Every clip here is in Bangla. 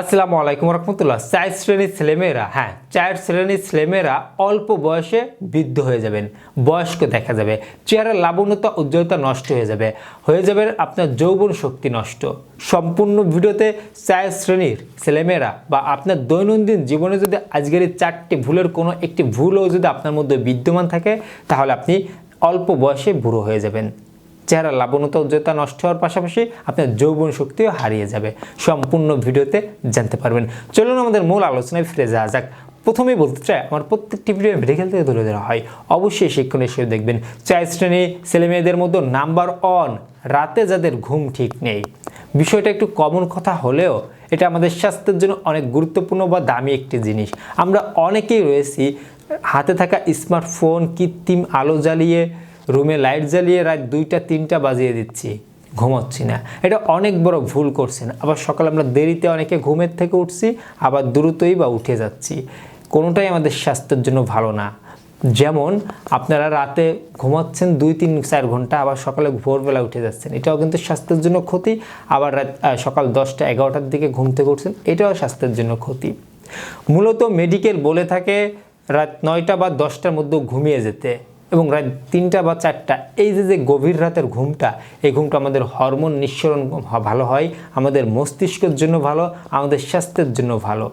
আসসালামু আলাইকুম রহমতুল্লাহ। চার শ্রেণির ছেলেমেয়েরা হ্যাঁ চার শ্রেণির ছেলেমেয়েরা অল্প বয়সে বৃদ্ধ হয়ে যাবেন, বয়স্ক দেখা যাবে চেহারার লাবণ্যতা, উজ্জ্বলতা নষ্ট হয়ে যাবে হয়ে যাবে আপনার যৌবন শক্তি নষ্ট। সম্পূর্ণ ভিডিওতে চার শ্রেণির ছেলেমেয়েরা বা আপনার দৈনন্দিন জীবনে যদি আজকের এই চারটি ভুলের কোনো একটি ভুলও যদি আপনার মধ্যে বিদ্যমান থাকে, তাহলে আপনি অল্প বয়সে বুড়ো হয়ে যাবেন। চেহারা লাবণতা উজ্জ্বলতা নষ্ট হওয়ার পাশাপাশি আপনার যৌবন শক্তিও হারিয়ে যাবে। সম্পূর্ণ ভিডিওতে জানতে পারবেন। চলুন আমাদের মূল আলোচনায় ফিরে যাওয়া যাক। প্রথমেই বলতে চাই, আমার প্রত্যেকটি ভিডিও মেডিকেল থেকে তুলে ধরা হয়। অবশ্যই শিক্ষণ হিসেবে দেখবেন। চার শ্রেণি ছেলে মেয়েদের মধ্যে নাম্বার অন রাতে যাদের ঘুম ঠিক নেই। বিষয়টা একটু কমন কথা হলেও এটা আমাদের স্বাস্থ্যের জন্য অনেক গুরুত্বপূর্ণ বা দামি একটি জিনিস। আমরা অনেকেই রয়েছি, হাতে থাকা স্মার্টফোন, কৃত্রিম আলো জ্বালিয়ে রুমে লাইট জ্বালিয়ে রাত দুইটা, তিনটা বাজিয়ে দিচ্ছি। ঘুমাচ্ছি না। এটা অনেক বড় ভুল করছেন। আবার সকালে আমরা দেরিতে অনেকে ঘুমের থেকে উঠছি, আবার দ্রুতই বা উঠে যাচ্ছি। কোনোটাই আমাদের স্বাস্থ্যের জন্য ভালো না। যেমন, আপনারা রাতে ঘুমাচ্ছেন দুই, তিন, চার ঘণ্টা, আবার সকালে ভোরবেলা উঠে যাচ্ছেন। এটাও কিন্তু স্বাস্থ্যের জন্য ক্ষতি। আবার রাত সকাল দশটা, এগারোটার দিকে ঘুম থেকে উঠছেন, এটাও স্বাস্থ্যের জন্য ক্ষতি। মূলত মেডিকেল বলে থাকে, রাত নয়টা বা দশটার মধ্যে ঘুমিয়ে যেতে। এবং রাত তিনটা বা চারটা, এই যে যে গভীর রাতের ঘুমটা, এই ঘুমটা আমাদের হরমোন নিঃসরণ ভালো হয়, আমাদের মস্তিষ্কের জন্য ভালো, আমাদের স্বাস্থ্যের জন্য ভালো।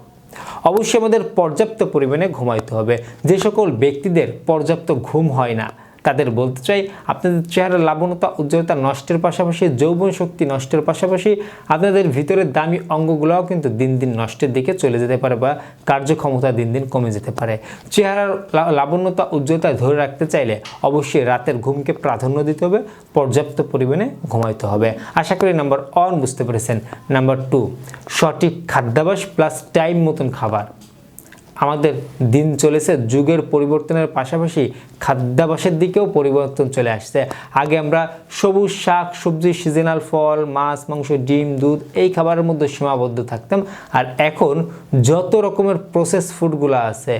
অবশ্যই আমাদের পর্যাপ্ত পরিমাণে ঘুমাইতে হবে। যে সকল ব্যক্তিদের পর্যাপ্ত ঘুম হয় না তাদের বলতে চাই, আপনাদের চেহারার লাবণতা উজ্জ্বলতা নষ্টের পাশাপাশি, যৌবন শক্তি নষ্টের পাশাপাশি, আপনাদের ভিতরের দামি অঙ্গগুলোও কিন্তু দিন দিন নষ্টের দিকে চলে যেতে পারে বা কার্যক্ষমতা দিন দিন কমে যেতে পারে। চেহারার লাবণ্যতা, উজ্জ্বলতা ধরে রাখতে চাইলে অবশ্যই রাতের ঘুমকে প্রাধান্য দিতে হবে, পর্যাপ্ত পরিমাণে ঘুমাইতে হবে। আশা করি নাম্বার ওয়ান বুঝতে পেরেছেন। নাম্বার টু সঠিক খাদ্যাভাস প্লাস টাইম মতন খাবার। আমাদের দিন চলেছে, যুগের পরিবর্তনের পাশাপাশি খাদ্যাভ্যাসের দিকেও পরিবর্তন চলে আসছে। আগে আমরা সবুজ শাক, সবজি সিজনাল ফল, মাছ, মাংস, ডিম, দুধ এই খাবারের মধ্যে সীমাবদ্ধ থাকতাম। আর এখন যত রকমের প্রসেস ফুডগুলো আছে,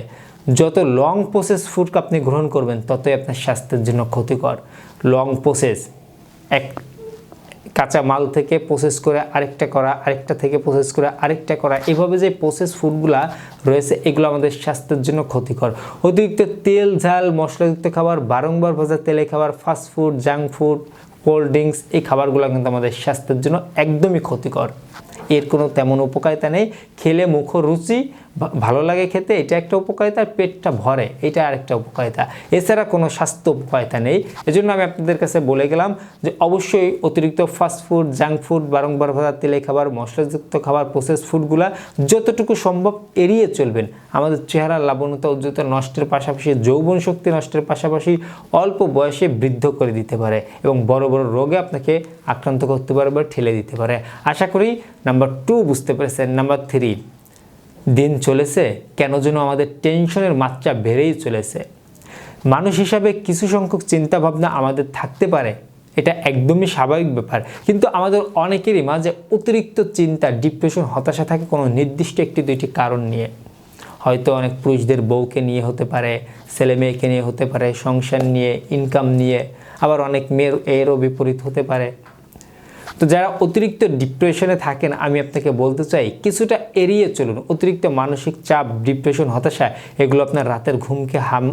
যত লং প্রসেস ফুড আপনি গ্রহণ করবেন, ততই আপনার স্বাস্থ্যের জন্য ক্ষতিকর। লং প্রসেস এক কাঁচা মাল থেকে প্রসেস করে আরেকটা করা, আরেকটা থেকে প্রসেস করে আরেকটা করা, এভাবে যে প্রসেস ফুডগুলা রয়েছে, এগুলো আমাদের স্বাস্থ্যের জন্য ক্ষতিকর। অতিরিক্ত তেল, ঝাল, মশলাযুক্ত খাবার, বারংবার ভাজা তেলে খাবার fast food junk food cold drinks এই খাবারগুলো কিন্তু আমাদের স্বাস্থ্যের জন্য একদমই ক্ষতিকর। এর কোনো তেমন উপকারিতা নেই। খেলে মুখ রুচি ভালো লাগে খেতে, এটা একটা উপকারিতা, পেটটা ভরে, এটা আরেকটা উপকারিতা। এছাড়া কোনো স্বাস্থ্য উপকারিতা নেই। এজন্য আমি আপনাদের কাছে বলে গেলাম যে অবশ্যই অতিরিক্ত ফাস্ট ফুড জাঙ্ক ফুড বারংবার ভাজা তেলে খাবার, মশলাযুক্ত খাবার প্রসেস ফুডগুলা যতটুকু সম্ভব এড়িয়ে চলবেন। আমাদের চেহারা লাবণতা উজ্জ্বলতা নষ্টের পাশাপাশি, যৌবন শক্তি নষ্টের পাশাপাশি অল্প বয়সে বৃদ্ধ করে দিতে পারে এবং বড় বড় রোগে আপনাকে আক্রান্ত করতে পারে বা ঠেলে দিতে পারে। আশা করি নাম্বার টু বুঝতে পেরেছেন, নাম্বার থ্রি দিন চলেছে, কেন যেন আমাদের টেনশনের মাত্রা বেড়েই চলেছে। মানুষ হিসাবে কিছু সংখ্যক চিন্তা ভাবনা আমাদের থাকতে পারে, এটা একদমই স্বাভাবিক ব্যাপার। কিন্তু আমাদের অনেকেরই মাঝে অতিরিক্ত চিন্তা ডিপ্রেশন হতাশা থাকে কোনো নির্দিষ্ট একটি দুইটি কারণ নিয়ে। হয়তো অনেক পুরুষদের বউকে নিয়ে হতে পারে, ছেলে মেয়েকে নিয়ে হতে পারে, সংসার নিয়ে ইনকাম নিয়ে, আবার অনেক মেয়ের, এরও বিপরীত হতে পারে। তো যারা অতিরিক্ত ডিপ্রেশনে থাকেন, আমি আপনাকে বলতে চাই, কিছুটা এড়িয়ে চলুন। অতিরিক্ত মানসিক চাপ, ডিপ্রেশন, হতাশা, এগুলো আপনার রাতের ঘুমকে হাম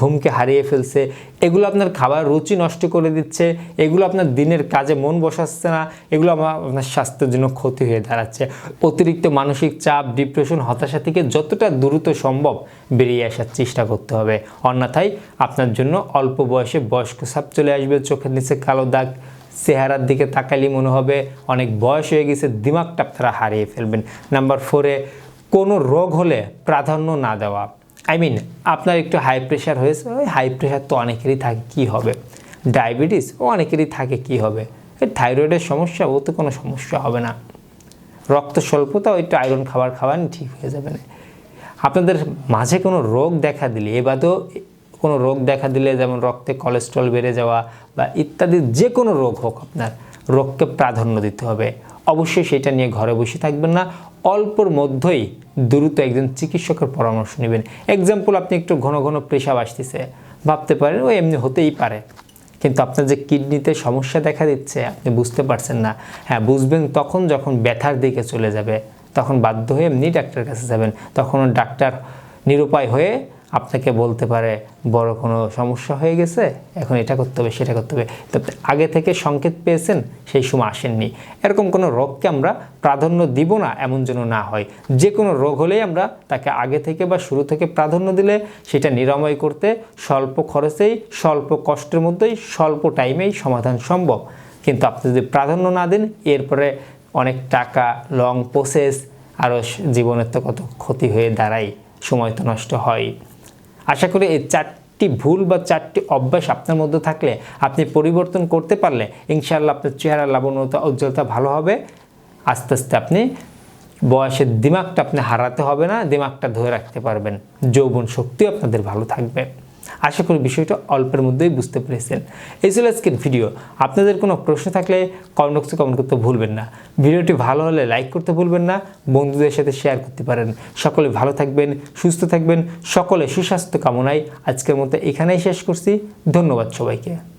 ঘুমকে হারিয়ে ফেলছে। এগুলো আপনার খাবার রুচি নষ্ট করে দিচ্ছে। এগুলো আপনার দিনের কাজে মন বসাচ্ছে না। এগুলো আপনার স্বাস্থ্যের জন্য ক্ষতি হয়ে দাঁড়াচ্ছে। অতিরিক্ত মানসিক চাপ, ডিপ্রেশন, হতাশা থেকে যতটা দ্রুত সম্ভব বেরিয়ে আসার চেষ্টা করতে হবে। অন্যথায় আপনার জন্য অল্প বয়সে বয়স্ক সাপ চলে আসবে, চোখের নিচে কালো দাগ চেহারার দিকে তাকালি মনে হবে অনেক বয়স হয়ে গেছে, দিমাগটা আপনারা হারিয়ে ফেলবেন। নাম্বার ফোরে কোনো রোগ হলে প্রাধান্য না দেওয়া। আই মিন আপনার একটু হাই প্রেশার হয়েছে, ওই হাই প্রেশার তো অনেকেরই থাকে, কী হবে? ডায়াবেটিস ও অনেকেরই থাকে, কি হবে? থাইরয়েডের সমস্যা, ও তো কোনো সমস্যা হবে না। রক্ত স্বল্পতা একটু আয়রন খাবার খাওয়ান ঠিক হয়ে যাবে না। আপনাদের মাঝে কোনো রোগ দেখা দিলে এবারেও কোনো রোগ দেখা দিলে, যেমন রক্তে কোলেস্ট্রল বেড়ে যাওয়া বা ইত্যাদি, যে কোনো রোগ হোক আপনার, রোগকে প্রাধান্য দিতে হবে। অবশ্যই সেটা নিয়ে ঘরে বসে থাকবেন না। অল্পর মধ্যেই দ্রুত একজন চিকিৎসকের পরামর্শ নেবেন। এক্সাম্পল আপনি একটু ঘন ঘন পেশাব আসতেছে, ভাবতে পারেন, ও এমনি হতেই পারে। কিন্তু আপনার যে কিডনিতে সমস্যা দেখা দিচ্ছে, আপনি বুঝতে পারছেন না। হ্যাঁ বুঝবেন তখন যখন ব্যথার দিকে চলে যাবে, তখন বাধ্য হয়ে এমনি ডাক্তারের কাছে যাবেন। তখন ডাক্তার নিরুপায় হয়ে আপনাকে বলতে পারে, বড় কোনো সমস্যা হয়ে গেছে, এখন এটা করতে হবে, সেটা করতে হবে। তো আগে থেকে সংকেত পেয়েছেন, সেই সময় আসেননি। এরকম কোনো রোগকে আমরা প্রাধান্য দিব না, এমন যেন না হয়। যে কোনো রোগ হলেই আমরা তাকে আগে থেকে বা শুরু থেকে প্রাধান্য দিলে সেটা নিরাময় করতে স্বল্প খরচেই, স্বল্প কষ্টের মধ্যেই, স্বল্প টাইমেই সমাধান সম্ভব। কিন্তু আপনি যদি প্রাধান্য না দেন, এরপরে অনেক টাকা লং প্রসেস আরও জীবনের তো কত ক্ষতি হয়ে দাঁড়ায়, সময় তো নষ্ট হয়। আশা করি এই চারটি ভুল বা চারটি অভ্যাস আপনার মধ্যে থাকলে আপনি পরিবর্তন করতে পারলে ইনশাআল্লাহ আপনার চেহারা, লাবণ্যতা, উজ্জ্বলতা ভালো হবে। আস্তে আস্তে আপনি বয়সের দিমাগটা আপনি হারাতে হবে না, দিমাগটা ধরে রাখতে পারবেন। যৌবন শক্তিও আপনাদের ভালো থাকবে। আশা করি বিষয়টা অল্পের মধ্যেই বুঝতে পেরেছেন। এই ছিল আজকের ভিডিও। আপনাদের কোনো প্রশ্ন থাকলে কমেন্ট বক্সে কমেন্ট করতে ভুলবেন না। ভিডিওটি ভালো হলে লাইক করতে ভুলবেন না। বন্ধুদের সাথে শেয়ার করতে পারেন। সকলে ভালো থাকবেন, সুস্থ থাকবেন। সকলে সুস্বাস্থ্য কামনায় আজকের মতো এখানেই শেষ করছি। ধন্যবাদ সবাইকে।